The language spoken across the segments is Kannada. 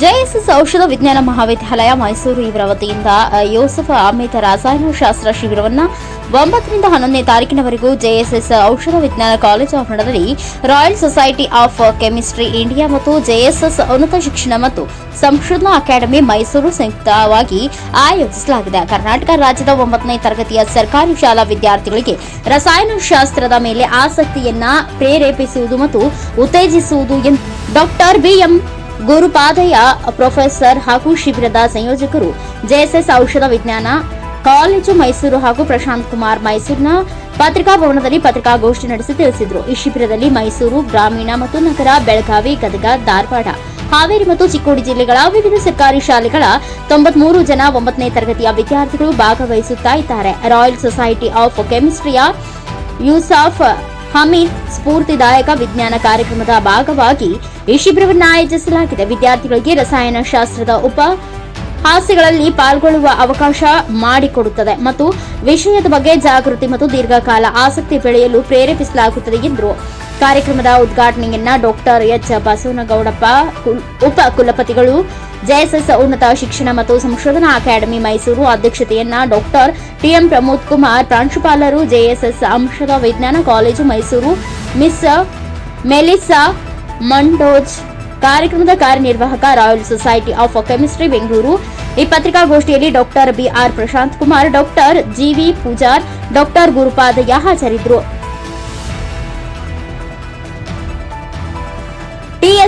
ಜೆಎಸ್ಎಸ್ ಔಷಧ ವಿಜ್ಞಾನ ಮಹಾವಿದ್ಯಾಲಯ ಮೈಸೂರು ಇವರ ವತಿಯಿಂದ ಯೋಸಫ್ ಆಮೇತ ರಸಾಯನಶಾಸ್ತ್ರ ಶಿಬಿರವನ್ನು ಒಂಬತ್ತರಿಂದ ಹನ್ನೊಂದನೇ ತಾರೀಕಿನವರೆಗೂ ಜೆಎಸ್ಎಸ್ ಔಷಧ ವಿಜ್ಞಾನ ಕಾಲೇಜು ಆವರಣದಲ್ಲಿ Royal Society of Chemistry India ಮತ್ತು ಜೆಎಸ್ಎಸ್ ಉನ್ನತ ಶಿಕ್ಷಣ ಮತ್ತು ಸಂಶೋಧನಾ ಅಕಾಡೆಮಿ ಮೈಸೂರು ಸಂಯುಕ್ತವಾಗಿ ಆಯೋಜಿಸಲಾಗಿದೆ. ಕರ್ನಾಟಕ ರಾಜ್ಯದ ಒಂಬತ್ತನೇ ತರಗತಿಯ ಸರ್ಕಾರಿ ಶಾಲಾ ವಿದ್ಯಾರ್ಥಿಗಳಿಗೆ ರಸಾಯನಶಾಸ್ತ್ರದ ಮೇಲೆ ಆಸಕ್ತಿಯನ್ನ ಪ್ರೇರೇಪಿಸುವುದು ಮತ್ತು ಉತ್ತೇಜಿಸುವುದು ಎಂದು ಡಾಕ್ಟರ್ ಬಿಎಂ ಗುರುಪಾದಯ್ಯ, ಪ್ರೊಫೆಸರ್ ಹಾಗೂ ಶಿಬಿರದ ಸಂಯೋಜಕರು, ಜೆಎಸ್ಎಸ್ ಔಷಧ ವಿಜ್ಞಾನ ಕಾಲೇಜು ಮೈಸೂರು ಹಾಗೂ ಪ್ರಶಾಂತ್ ಕುಮಾರ್ ಮೈಸೂರಿನ ಪತ್ರಿಕಾ ಭವನದಲ್ಲಿ ಪತ್ರಿಕಾಗೋಷ್ಠಿ ನಡೆಸಿ ತಿಳಿಸಿದರು. ಈ ಶಿಬಿರದಲ್ಲಿ ಮೈಸೂರು, ಗ್ರಾಮೀಣ ಮತ್ತು ನಗರ, ಬೆಳಗಾವಿ, ಗದಗ, ಧಾರವಾಡ, ಹಾವೇರಿ ಮತ್ತು ಚಿಕ್ಕೋಡಿ ಜಿಲ್ಲೆಗಳ ವಿವಿಧ ಸರ್ಕಾರಿ ಶಾಲೆಗಳ ತೊಂಬತ್ಮೂರು ಜನ ಒಂಬತ್ತನೇ ತರಗತಿಯ ವಿದ್ಯಾರ್ಥಿಗಳು ಭಾಗವಹಿಸುತ್ತಾ ಇದ್ದಾರೆ. ರಾಯಲ್ ಸೊಸೈಟಿ ಆಫ್ ಕೆಮಿಸ್ಟ್ರಿಯ ಯೂಸಾಫ್ ಹಮೀದ್ ಸ್ಫೂರ್ತಿದಾಯಕ ವಿಜ್ಞಾನ ಕಾರ್ಯಕ್ರಮದ ಭಾಗವಾಗಿ ಈ ಶಿಬಿರವನ್ನು ಆಯೋಜಿಸಲಾಗಿದೆ ವಿದ್ಯಾರ್ಥಿಗಳಿಗೆ ರಸಾಯನಶಾಸ್ತ್ರದ ಉಪ ಹಾಸ್ಯಗಳಲ್ಲಿ ಪಾಲ್ಗೊಳ್ಳುವ ಅವಕಾಶ ಮಾಡಿಕೊಡುತ್ತದೆ ಮತ್ತು ವಿಷಯದ ಬಗ್ಗೆ ಜಾಗೃತಿ ಮತ್ತು ದೀರ್ಘಕಾಲ ಆಸಕ್ತಿ ಬೆಳೆಯಲು ಪ್ರೇರೇಪಿಸಲಾಗುತ್ತದೆ ಎಂದರು ಕಾರ್ಯಕ್ರಮದ ಉದ್ಘಾಟನೆಯನ್ನ ಡಾಕ್ಟರ್ ಎಚ್ ಬಸವನಗೌಡಪ್ಪ, ಉಪ ಕುಲಪತಿಗಳು ಜೆಎಸ್ಎಸ್ ಉನ್ನತ ಶಿಕ್ಷಣ ಮತ್ತು ಸಂಶೋಧನಾ ಅಕಾಡೆಮಿ ಮೈಸೂರು ಅಧ್ಯಕ್ಷತೆಯನ್ನ ಡಾಕ್ಟರ್ ಟಿಎಂ ಪ್ರಮೋದ್ ಕುಮಾರ್, ಪ್ರಾಂಶುಪಾಲರು ಜೆಎಸ್ಎಸ್ ಅಂಶದ ವಿಜ್ಞಾನ college Mysuru, miss Melissa Mendoza, ಕಾರ್ಯಕ್ರಮದ ಕಾರ್ಯನಿರ್ವಾಹಕ Royal Society of Chemistry Bengaluru. ಈ ಪತ್ರಿಕಾಗೋಷ್ಠಿಯಲ್ಲಿ doctor BR Prashanth Kumar, doctor GV Pujar, doctor Gurupadayya ಹಾಜರಿದ್ದರು.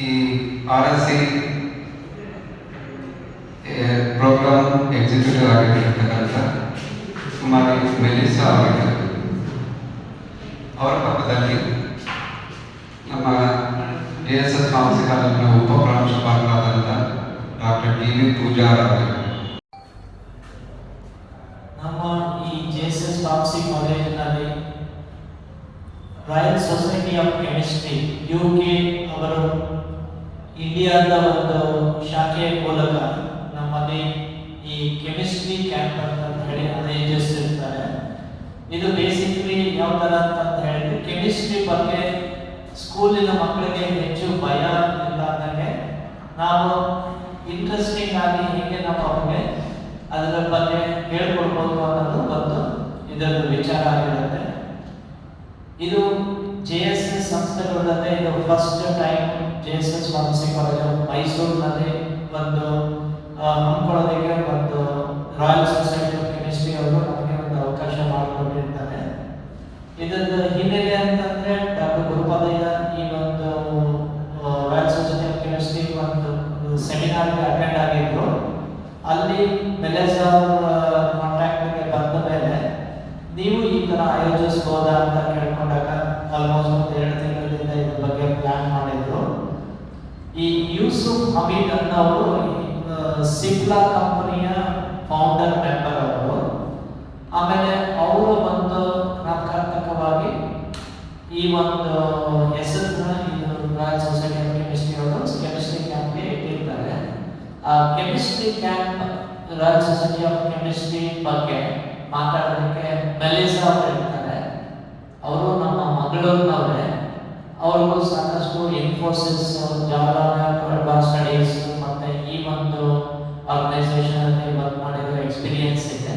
ಈ R S C program executive ಆಗಿರ್ತಕ್ಕಂಥ ಕುಮಾರಿ ಮೆಲಿಸಾ ಅವರಿದ್ದಾರೆ ಅವರ ಪಕ್ಕದಲ್ಲಿ ನಮ್ಮ ಜೆ ಎಸ್ ಎಸ್ ಫಾರ್ಮಸಿ ಕಾಲೇಜಿನ ಉಪ ಪ್ರಾಂಶುಪಾಲರಾದಂಥ ಡಾಕ್ಟರ್ ಟಿ ವಿ ಪೂಜಾರ್ ಅವರಿದ್ದಾರೆ ನಮ್ಮ ಈ ಜೆ ಎಸ್ ಎಸ್ ಫಾರ್ಮಸಿ ಕಾಲೇಜಿನಲ್ಲಿ Royal Society of Chemistry U K ಅವರು ಇಂಡಿಯಾದ ಒಂದು ಶಾಖೆಯ ಮೂಲಕ ನಮ್ಮಲ್ಲಿ ಈ ಕೆಮಿಸ್ಟ್ರಿ ಕ್ಯಾಂಪ್ ಅಂತ ಹೇಳಿ ಇರ್ತಾರೆ. ಇದು ಬೇಸಿಕ್ಲಿ ಯಾವ ಥರ ಅಂತ ಹೇಳಿದ್ರೆ ಕೆಮಿಸ್ಟ್ರಿ ಬಗ್ಗೆ ಸ್ಕೂಲಿನ ಮಕ್ಕಳಿಗೆ ಹೆಚ್ಚು ಭಯ ಇಲ್ಲ ಅಂದಂಗೆ ನಾವು ಇಂಟ್ರೆಸ್ಟಿಂಗ್ ಆಗಿ ಹೇಗೆ ನಾವು ಅವ್ರಿಗೆ ಅದರ ಬಗ್ಗೆ ಹೇಳ್ಕೊಡ್ಬೋದು ಅನ್ನೋದು ಒಂದು ಇದರ ವಿಚಾರ ಆಗಿರುತ್ತೆ. ಇದು ಜೆ ಎಸ್ ಎಸ್ ಸಂಸ್ಥೆಗಳಲ್ಲದೆ ಇದು first time J S S pharmacy college ಮೈಸೂರಿನಲ್ಲಿ ಒಂದು ಹಮ್ಮಿಕೊಳ್ಳೋದಕ್ಕೆ ಒಂದು ರಾಯಲ್ ಸೊಸೈಟಿ ಆಫ್ ಕೆಮಿಸ್ಟ್ರಿ ಅವರು ನಮಗೆ ಒಂದು ಅವಕಾಶ ಮಾಡಿಕೊಟ್ಟಿರ್ತಾರೆ ಇದರ ಹಮೀದ್ ಅನ್ನೋರು ಸಿಪ್ಲಾ ಕಂಪನಿಯ ಫೌಂಡರ್ ಮೆಂಬರ್ ಅವರು. ಆಮೇಲೆ ಅವರು ಒಂದು ಕರ್ನಾಟಕವಾಗಿ ಈ ಒಂದು ಹೆಸರನ್ನ ಇದು ರಾಯಲ್ ಸೊಸೈಟಿ ಆಫ್ ಕೆಮಿಸ್ಟ್ರಿ ಅವರು ಕೆಮಿಸ್ಟ್ರಿ ಕ್ಯಾಂಪ್ಗೆ ಇಟ್ಟಿರ್ತಾರೆ. ಆ chemistry camp Royal Society of Chemistry ಬಗ್ಗೆ ಮಾತಾಡೋದಕ್ಕೆ ಮೆಲಿಸಾ ಅವರು ಇರ್ತಾರೆ. ಅವರು ನಮ್ಮ ಮಂಗಳೂರಿನವರೇ. ಅವ್ರಿಗೂ ಸಾಕಷ್ಟು ಇನ್ಫೋಸಿಸ್ ಜಾವಾ ಸ್ಟಡೀಸ್ ಮತ್ತೆ ಈ ಒಂದು ಆರ್ಗನೈಸೇಷನ್ ಅಲ್ಲಿ ವರ್ಕ್ ಮಾಡಿರೋ ಎಕ್ಸ್ಪೀರಿಯನ್ಸ್ ಇದೆ.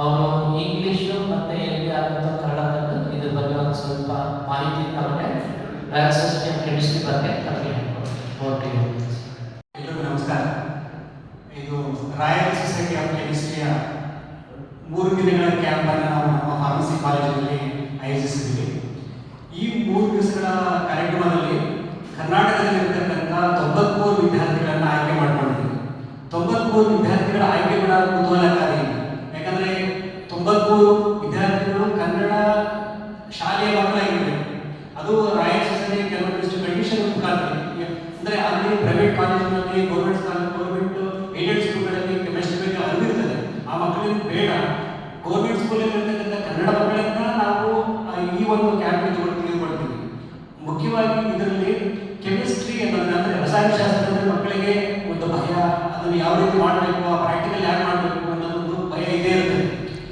ಅವರು ಇಂಗ್ಲಿಷು ಮತ್ತೆ ಎಲ್ಲಿ ಆಗುತ್ತೋ ಕನ್ನಡದಲ್ಲಿ ಇದ್ರ ಬಗ್ಗೆ ಒಂದು ಸ್ವಲ್ಪ ಮಾಹಿತಿ ನಮಗೆ ರಾಯಲ್ ಸೊಸೈಟಿ ಆಫ್ ಕೆಮಿಸ್ಟ್ರಿ ಬಗ್ಗೆ ತಮಗೆ ಓಕೆ ಎಲ್ರಿಗೂ ನಮಸ್ಕಾರ. ಇದು ರಾಯಲ್ ಸೊಸೈಟಿ ಆಫ್ ಕೆಮಿಸ್ಟ್ರಿಯ ಮೂರು ದಿನಗಳ ಕ್ಯಾಂಪನ್ನು ನಾವು ನಮ್ಮ ಫಾರ್ಮಸಿ ಕಾಲೇಜಿನಲ್ಲಿ ಆಯೋಜಿಸಿದ್ದೀವಿ ಈ ಮೂರು ದಿವಸಗಳ ಕಾರ್ಯಕ್ರಮದಲ್ಲಿ ಕರ್ನಾಟಕದಲ್ಲಿರ್ತಕ್ಕಂಥ ತೊಂಬತ್ಮೂರು ವಿದ್ಯಾರ್ಥಿಗಳನ್ನು ಆಯ್ಕೆ ಮಾಡಿಕೊಂಡಿದ್ದೀವಿ ವಿದ್ಯಾರ್ಥಿಗಳ ಆಯ್ಕೆ ಕೂಡ ಕುತೂಹಲಕಾರಿ ಯಾಕಂದರೆ ತೊಂಬತ್ಮೂರು ವಿದ್ಯಾರ್ಥಿಗಳು ಕನ್ನಡ ಶಾಲೆಯ ಇರಬೇಕು ಅದು ರಾಯಲ್ ಸೊಸೈಟಿ ಕೆಲವೊಂದಿಷ್ಟು ಕಂಡೀಷನ್ ಮುಖಾಂತರ. ಅಂದರೆ ಅಲ್ಲಿ ಪ್ರೈವೇಟ್ ಕಾಲೇಜಿನಲ್ಲಿ, ಗೌರ್ಮೆಂಟ್ ಗೌರ್ಮೆಂಟ್ ಏಡೆಡ್ ಸ್ಕೂಲ್ಗಳಲ್ಲಿ ಕೆಮಿಸ್ಟ್ರಿ ಬಗ್ಗೆ ಅರಿವಿರ್ತದೆ ಆ ಮಕ್ಕಳಿಗೆ ಬೇಡ. ಗೌರ್ಮೆಂಟ್ ಸ್ಕೂಲಲ್ಲಿ ಇರ್ತಕ್ಕಂಥ ಕನ್ನಡ ಮಕ್ಕಳನ್ನ ನಾವು ಈ ಒಂದು ಕ್ಯಾಂಪಿಗೆ ತೆಗೆದುಕೊಳ್ತೀವಿ ಮುಖ್ಯವಾಗಿ ಇದರಲ್ಲಿ ಕೆಮಿಸ್ಟ್ರಿ ಅನ್ನೋದು ಅಂದರೆ ರಸಾಯನಶಾಸ್ತ್ರ ಅಂದರೆ ಮಕ್ಕಳಿಗೆ ಒಂದು ಭಯ ಅದನ್ನು ಯಾವ ರೀತಿ ಮಾಡಬೇಕು ಆ ಪ್ರಾಕ್ಟಿಕಲ್ ಯಾಕೆ ಮಾಡಬೇಕು ಅನ್ನೋದೊಂದು ಭಯ ಇದೇ ಇರುತ್ತೆ.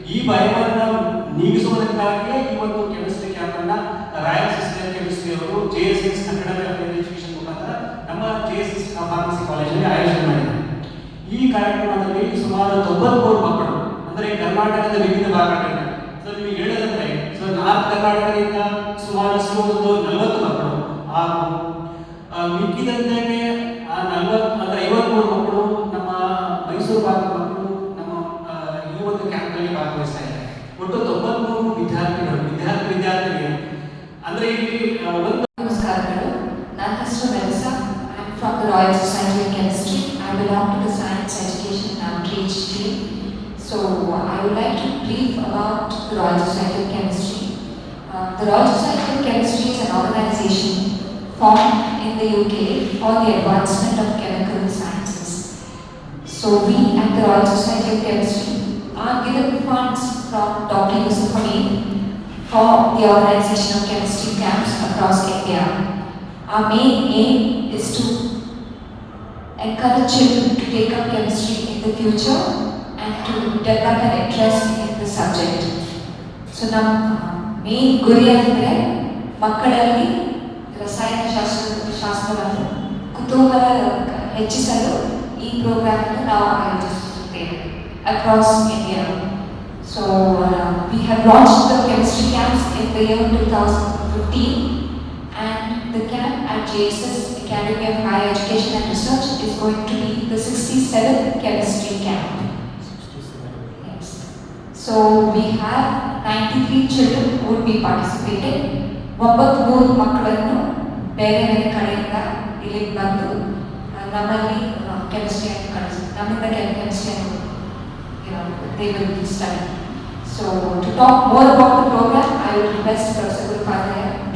ಈ ಭಯವನ್ನು ನೀಗಿಸುವುದಕ್ಕಾಗಿಯೇ ಈ ಒಂದು ಕೆಮಿಸ್ಟ್ರಿ ಕ್ಯಾಂಪನ್ನ ರಾಯಲ್ ಸಿಸ್ಟರ್ ಕೆಮಿಸ್ಟ್ರಿ ಅವರು J S S Kannada education ಮುಖಾಂತರ ನಮ್ಮ ಜೆ ಎಸ್ ಎಸ್ ಫಾರ್ಮಸಿ ಕಾಲೇಜಲ್ಲಿ ಆಯೋಜನೆ ಮಾಡಿದ್ದಾರೆ. ಈ ಕಾರ್ಯಕ್ರಮದಲ್ಲಿ ಸುಮಾರು ತೊಂಬತ್ಮೂರು ಮಕ್ಕಳು ಅಂದರೆ ಕರ್ನಾಟಕದ ವಿವಿಧ ಭಾಗಗಳಿಂದ ಸೊ ನಿಮಗೆ ಹೇಳೋದಂದ್ರೆ ಸೊ ನಾರ್ತ್ ಕರ್ನಾಟಕದಿಂದ ಸುಮಾರು ಒಂದು ನಲವತ್ತು ಮಕ್ಕಳು ಆ, ಮಿಕ್ಕಿದಂತೆ ಆ ನಲವತ್ತು ಅಂದರೆ ಐವತ್ಮೂರು ಕ್ಯಾಂಪಲ್ಲಿ ಭಾಗವಹಿಸ್ತಾ ಇದ್ದಾರೆ ಒಟ್ಟು ತೊಂಬತ್ಮೂರು ವಿದ್ಯಾರ್ಥಿಗಳು ವಿದ್ಯಾರ್ಥಿ ವಿದ್ಯಾರ್ಥಿನಿಯರು ಅಂದರೆ ಇಲ್ಲಿ ಆ, ಒಂದು ನಮಸ್ಕಾರಗಳು ನನ್ನ ಹೆಸರು Melissa I am from the Royal Society of Chemistry I belong to the science education outreach team. So I would like to brief about the Royal Society of Chemistry. Uh, the Royal Society of Chemistry is an organization formed in the UK for the advancement of chemical sciences. So we at the Royal Society of Chemistry are given funds from Dr. Yusuf Hamid for the organization of chemistry camps across India. Our main aim is to encourage children to take up chemistry in the future and to develop an interest in the subject. So ನಮ್ಮ ಮೇನ್ ಗುರಿ ಅಂದರೆ ಮಕ್ಕಳಲ್ಲಿ ರಸಾಯನ ಶಾಸ್ತ್ರ ಶಾಸ್ತ್ರವನ್ನು ಕುತೂಹಲ ಹೆಚ್ಚಿಸಲು ಈ ಪ್ರೋಗ್ರಾಮ್ ಅನ್ನು ನಾವು ಆಯೋಜಿಸುತ್ತೇವೆ Across India so we have launch the chemistry camps in the year two thousand fifteen and the camp at JSS Academy of Higher Education and Research is going to be the 67th chemistry camp. Yes. So we have 93 children who would be participating. ಒಂಬತ್ಮೂರು ಮಕ್ಕಳನ್ನು ಬೇರೆ ಬೇರೆ ಕಡೆಯಿಂದ ಇಲ್ಲಿಗೆ ಬಂದು ಆ, ನಮ್ಮಲ್ಲಿ ಕೆಮಿಸ್ಟ್ರಿಯನ್ನು ಕಳಿಸಿ ನಮ್ಮಿಂದ ಕೆಮಿಸ್ಟ್ರಿಯನ್ನು they will be studying. So to talk more about the program, I will request Professor Gurupataya